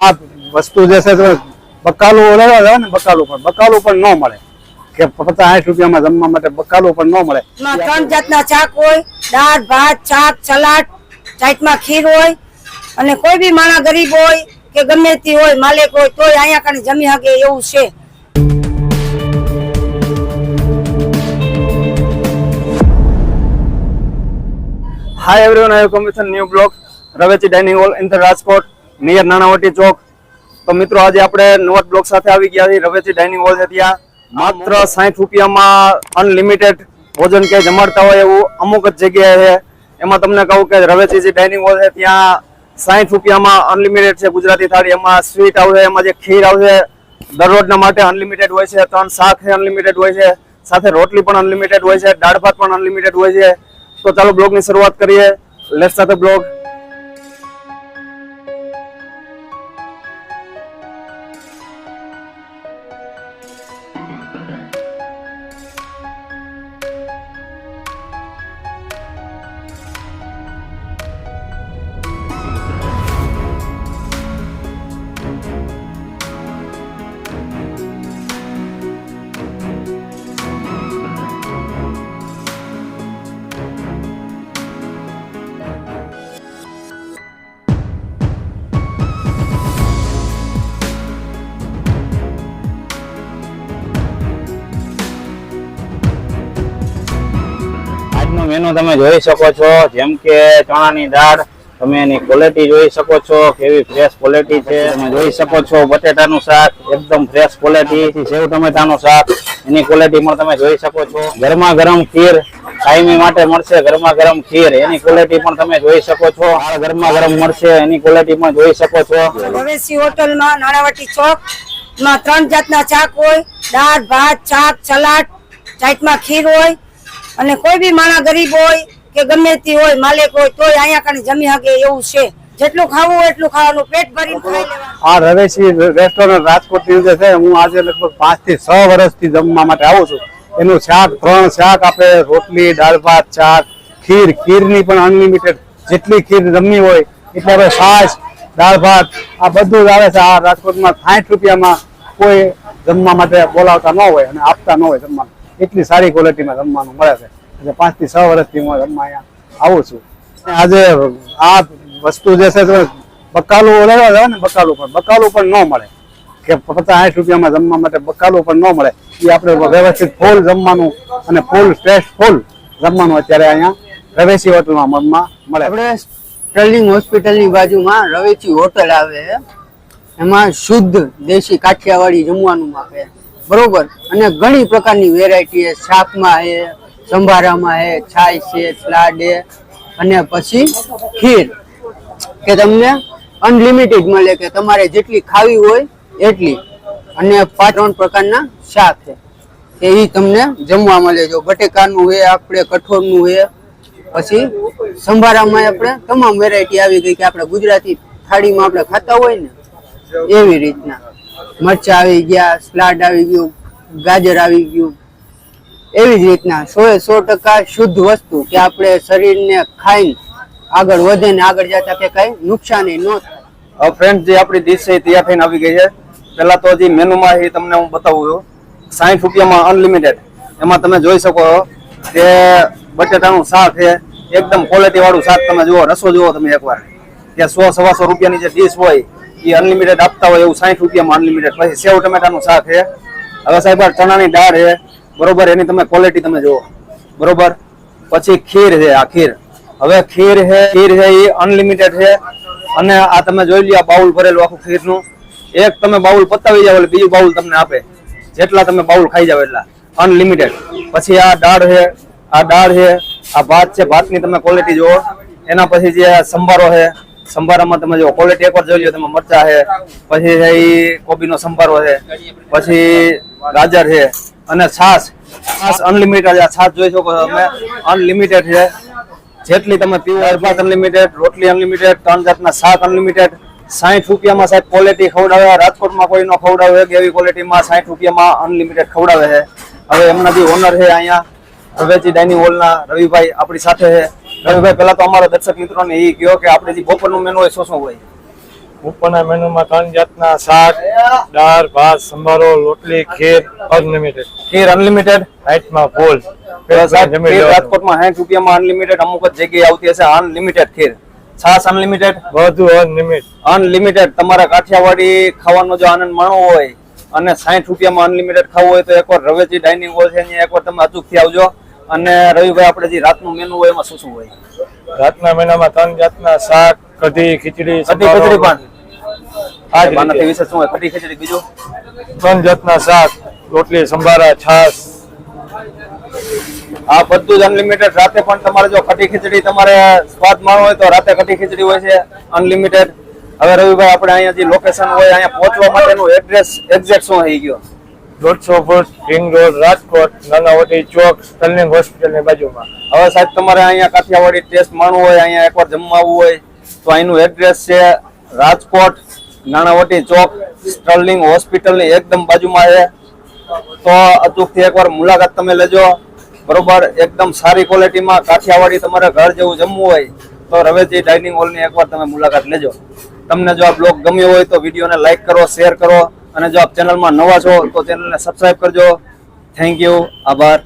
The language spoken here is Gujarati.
આ વસ્તુ જે છે તે બકાલું લેવા જાય ને બકાલું પણ બકાલું પણ ન મળે. કે પચાસ સાઠ રૂપિયામાં જમવા માટે બકાલું પણ ન મળે. ત્રણ જાતના શાક હોય દાળ ભાત શાક સલાડ સાઈડમાં ખીર હોય અને કોઈ બી માણા ગરીબ હોય કે ગમે તે હોય માલિક હોય તોય અહીંયા કણે જમી શકે એવું છે. Hi everyone I commission with new blog Ravechi dining hall in the Rajkot near Nanavati Chowk. તો મિત્રો, આજે આપણે નવત બ્લોક સાથે આવી ગયા છીએ. રવેચી ડાઇનિંગ હોલ છે ત્યાં. માત્ર સાઠ રૂપિયામાં અનલિમિટેડ ભોજન કે જમાડતા હોય એવું અમુક જ જગ્યાએ છે. એમાં તમને કહું કે રવેચી જે ડાઇનિંગ હોલ છે ત્યાં સાઠ રૂપિયામાં અનલિમિટેડ છે ગુજરાતી થાળી. એમાં સ્વીટ આવશે, એમાં જે ખીર આવશે, દરરોજના માટે અનલિમિટેડ હોય છે. ત્રણ શાક અનલિમિટેડ હોય છે. સાથે રોટલી પણ અનલિમિટેડ હોય છે. દાળ ભાત પણ અનલિમિટેડ હોય છે. તો ચાલો બ્લોગની શરૂઆત કરીએ. લેટ્સ સાથે બ્લોગ. મેનુ તમે જોઈ શકો છો, જેમ કે ચણાની દાળ, તમે એની ક્વોલિટી જોઈ શકો છો, કેવી ફ્રેશ ક્વોલિટી છે. તમે જોઈ શકો છો, બટેટાનું શાક, એકદમ ફ્રેશ ક્વોલિટી સેવ ટમેટાનું શાક, એની ક્વોલિટી પણ તમે જોઈ શકો છો. ગરમા ગરમ ખીર કાયમી માટે મળશે ગરમા ગરમ ખીર, એની ક્વોલિટી પણ તમે જોઈ શકો છો. ગરમા ગરમ મળશે, એની ક્વોલિટી પણ જોઈ શકો છો. રવેશી હોટલમાં નાણાવટી ચોક ત્રણ જાતના શાક હોય, દાળ, ભાત, શાક, સલાડ સાઈડમાં ખીર હોય અને કોઈ બી માણા ગરીબ હોય કે ગમે તે હોય, માલિક હોય, તોય અહીંયા કણે જમી શકે એવું છે. જેટલું ખાવું એટલું ખાવાનું, પેટ ભરીને ખાઈ લેવાનું. આ રવેશી રેસ્ટોરન્ટ રાજકોટની અંદર છે, હું આજે લગભગ પાંચથી છ વર્ષથી જમવા માટે આવું છું. એનું શાક, ત્રણ શાક આપે, રોટલી, દાળ ભાત શાક ખીર, ખીરની પણ અનલિમિટેડ જેટલી ખીર જમવી હોય, એટલે હવે છાશ, દાળ ભાત, આ બધું જ આવે છે. આ રાજકોટમાં સાઠ રૂપિયામાં કોઈ જમવા માટે બોલાવતા ન હોય અને આપતા ન હોય જમવાનું. એટલી સારી ક્વોલિટીમાં જમવાનું મળે છે. એટલે પાંચથી છ વર્ષથી હું જમવા અહીંયા આવું છું. આજે આ વસ્તુ જે છે બકાલું લેવા જાય ને બકાલું પણ બકાલું પણ ન મળે. કે પચાસ સાઠ રૂપિયામાં જમવા માટે બકાલું પણ ન મળે. એ આપણે વ્યવસ્થિત ફૂલ જમવાનું અને ફૂલ ટેસ્ટ ફૂલ જમવાનું અત્યારે અહીંયા રવેશી હોટલમાં મનમાં મળે આપણે સ્ટર્લિંગ હોસ્પિટલની બાજુમાં રવેચી હોટલ આવે એમાં શુદ્ધ દેશી કાઠિયાવાડી જમવાનું આપે. બરોબર? અને ઘણી પ્રકારની વેરાયટી છે. શાકમાં છે, સંભારામાં છે છાય છે સલાડ છે, અને પછી ખીર. કે તમને અનલિમિટેડ મળે કે તમારે જેટલી ખાવી હોય એટલી. અને પાંચ, ત્રણ પ્રકારના શાક છે. એ તમને જમવા મળે. જો બટેકાનું છે, આપણે કઠોળનું છે, પછી સંભારામાં આપણે તમામ વેરાયટી આવી ગઈ કે આપણે ગુજરાતી થાળીમાં આપણે ખાતા હોય ને, એવી રીતના. મરચા આવી ગયા, સ્લાડ આવી ગયું, ગાજર આવી ગયું. એવી જ રીતના સો એ સો ટકા શુદ્ધ વસ્તુ કે આપણે શરીરને ખાઈને આગળ વધે ને આગળ જતા કે કઈ નુકસાની ન થાય. ફ્રેન્ડ જે આપણી ડીશ છે ત્યાં થઈને આવી ગઈ છે. પહેલાં તો હજી મેનુમાં એ તમને હું બતાવું છું. સાઠ રૂપિયામાં અનલિમિટેડ એમાં તમે જોઈ શકો કે બટેટાનું શાક છે. એકદમ ક્વોલિટી વાળું શાક તમે જુઓ, રસો જુઓ તમે એકવાર. કે સો, સવાસો રૂપિયાની જે ડીશ હોય એ અનલિમિટેડ આપતા હોય એવું સાઠ રૂપિયામાં અનલિમિટેડ પછી સેવ ટમેટાનું શાક છે. હવે સાહેબ ચણાની દાળ છે. બરોબર, એની તમે ક્વોલિટી તમે જુઓ. બરોબર? પછી ખીર છે આ ખીર. હવે ખીર છે ખીર છે એ અનલિમિટેડ છે. અને આ તમે જોઈ લ્યો બાઉલ ભરેલું આખું ખીરનું. એક તમે બાઉલ પતાવી જાવ એટલે બીજું બાઉલ તમને આપે. જેટલા તમે બાઉલ ખાઈ જાવ એટલા. અનલિમિટેડ પછી આ દાળ છે, આ દાળ છે, આ ભાત છે. ભાતની તમે ક્વોલિટી જુઓ. એના પછી જે સંભારો છે સંભારામાં તમે જો ક્વોલિટી એકવાર જોઈ લો તમે મરચા છે, પછી છે એ કોબીનો સંભારો છે, પછી ગાજર છે, અને છાશ છાશ અનલિમિટેડ આ છાશ જોઈ શકો તમે. અનલિમિટેડ છે. જેટલી તમે પીવો અડભાત અનલિમિટેડ રોટલી અનલિમિટેડ ત્રણ જાતના શાક અનલિમિટેડ સાઠ રૂપિયામાં સાહેબ ક્વોલિટી ખવડાવે, રાજકોટમાં કોઈ નો ખવડાવે એવી ક્વોલિટીમાં સાઠ રૂપિયામાં અનલિમિટેડ ખવડાવે છે. હવે એમના જે ઓનર છે અહીંયા રવેચી ડાઇનિંગ હોલના રવિભાઈ આપણી સાથે છે. રવિભાઈ પહેલા તો અમારા દર્શક મિત્રોને એ કહો કે આપણે જે બપોરનું મેનુ હોય શું શું હોય? બપોરના મેનુમાં ત્રણ જાતના શાક દાળ ભાત સંભારો રોટલી ખીર અનલિમિટેડ ખીર અનલિમિટેડ નાઇટમાં ફૂલ. રાજકોટમાં સાઠ રૂપિયામાં અનલિમિટેડ અમુક જ જગ્યાએ આવતી હશે અનલિમિટેડ ખીર. છાસ અનલિમિટેડ બધું અનલિમિટ અનલિમિટેડ તમારા કાઠિયાવાડી ખાવાનો જો આનંદ માણવો હોય અને સાઠ રૂપિયામાં અનલિમિટેડ ખાવું હોય તો એકવાર રવેજી ડાઇનિંગ હોલ છે અહીંયા એકવાર તમે અચૂકથી આવજો. અને રવિભાઈ આપણે જે રાતનું મેનુ હોય એમાં શું શું હોય? રાતના મહિનામાં ત્રણ જાતના શાક કઢી ખીચડી કઢી ખીચડી પણ? આજ જ વિશે શું હોય? કઢી ખીચડી બીજું? ત્રણ જાતના શાક રોટલી સંભારા છાશ. આ બધું જ અનલિમિટેડ રાતે પણ તમારે જો કઢી ખીચડી તમારે સ્વાદ માણવો હોય તો રાતે કઢી ખીચડી હોય છે અનલિમિટેડ હવે રવિભાઈ આપણે અહીંયા જે લોકેશન હોય અહીંયા પહોંચવા માટેનું એડ્રેસ એક્ઝેક્ટ શું થઈ ગયો? દોઢસો foot ring road, Rajkot, Nanavati Chowk Sterling હોસ્પિટલની બાજુમાં. હવે સાહેબ, તમારે અહીંયા કાઠિયાવાડી ટેસ્ટ માણવું હોય, અહીંયા એકવાર જમવા આવવું હોય, તો અહીંનું એડ્રેસ છે રાજકોટ, નાણાવટી ચોક સ્ટર્લિંગ હોસ્પિટલની એકદમ બાજુમાં છે. તો અચૂકથી એકવાર મુલાકાત તમે લેજો. બરોબર? એકદમ સારી ક્વોલિટીમાં કાઠિયાવાડી તમારે ઘર જેવું જમવું હોય, તો રવેજી ડાઇનિંગ હોલની એકવાર તમે મુલાકાત લેજો. તમને જો આ બ્લોગ ગમ્યો હોય તો વિડીયોને લાઈક કરો, શેર કરો. અને જો આપ ચેનલમાં નવા છો તો ચેનલને સબસ્ક્રાઈબ કરજો. થેન્ક યુ આભાર.